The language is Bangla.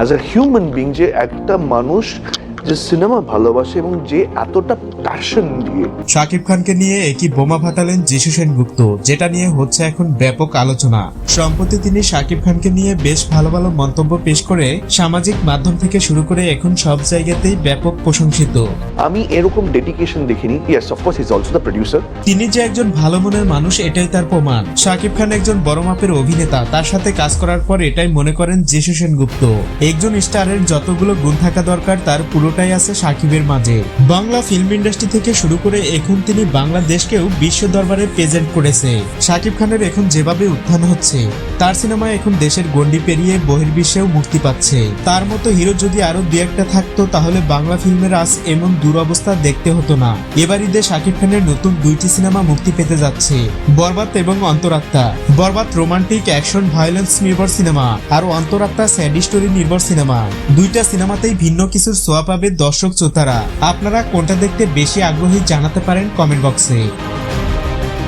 অ্যাজ এ হিউম্যান বিং যে একটা মানুষ যে সিনেমা ভালোবাসে এবং যে এতটা প্যাশন দিয়ে। শাকিব খানকে নিয়ে একই বোমা ফাটালেন যিশু সেনগুপ্ত যেটা নিয়ে হচ্ছে এখন ব্যাপক আলোচনা। সম্প্রতি তিনি শাকিব খানকে নিয়ে বেশ ভালো ভালো মন্তব্য পেশ করে সামাজিক মাধ্যম থেকে শুরু করে এখন সব জায়গাতেই ব্যাপক প্রশংসিত। আমি এরকম ডেডিকেশন দেখিনি। Yes of course is also the producer তিনি যে একজন ভালো মনের মানুষ এটাই তার প্রমাণ। শাকিব খান একজন বড় মাপের অভিনেতা তার সাথে কাজ করার পর এটাই মনে করেন যিশু সেনগুপ্ত। একজন স্টারের যতগুলো গুণ থাকা দরকার তার পুরোটাই আছে সাকিবের মাঝে। বাংলা ফিল্ম ইন্ডাস্ট্রি থেকে শুরু করে এখন তিনি বাংলাদেশকেও বিশ্ব দরবারে প্রেজেন্ট করেছে। সাকিব খানের এখন যেভাবে উত্থান হচ্ছে তার সিনেমা এখন দেশের গণ্ডি পেরিয়ে বহির্বিশ্বেও মুক্তি পাচ্ছে। তার মতো হিরো যদি আরও দু একটা থাকতো, তাহলে বাংলা ফিল্মের আজ এমন দুরবস্থা দেখতে হতো না। এবার ঈদে শাকিব খানের নতুন দুইটি সিনেমা মুক্তি পেতে যাচ্ছে। বরবাদ এবং Antaratma. Barbaad romantic, action, violence নির্ভর সিনেমা আর অন্তরাত্মা স্যাড স্টোরি নির্ভর সিনেমা। দুইটা সিনেমাতেই ভিন্ন কিছুর সোয়া পাবে দর্শক শ্রোতারা আপনারা কোনটা দেখতে বেশি আগ্রহী জানাতে পারেন কমেন্ট বক্সে।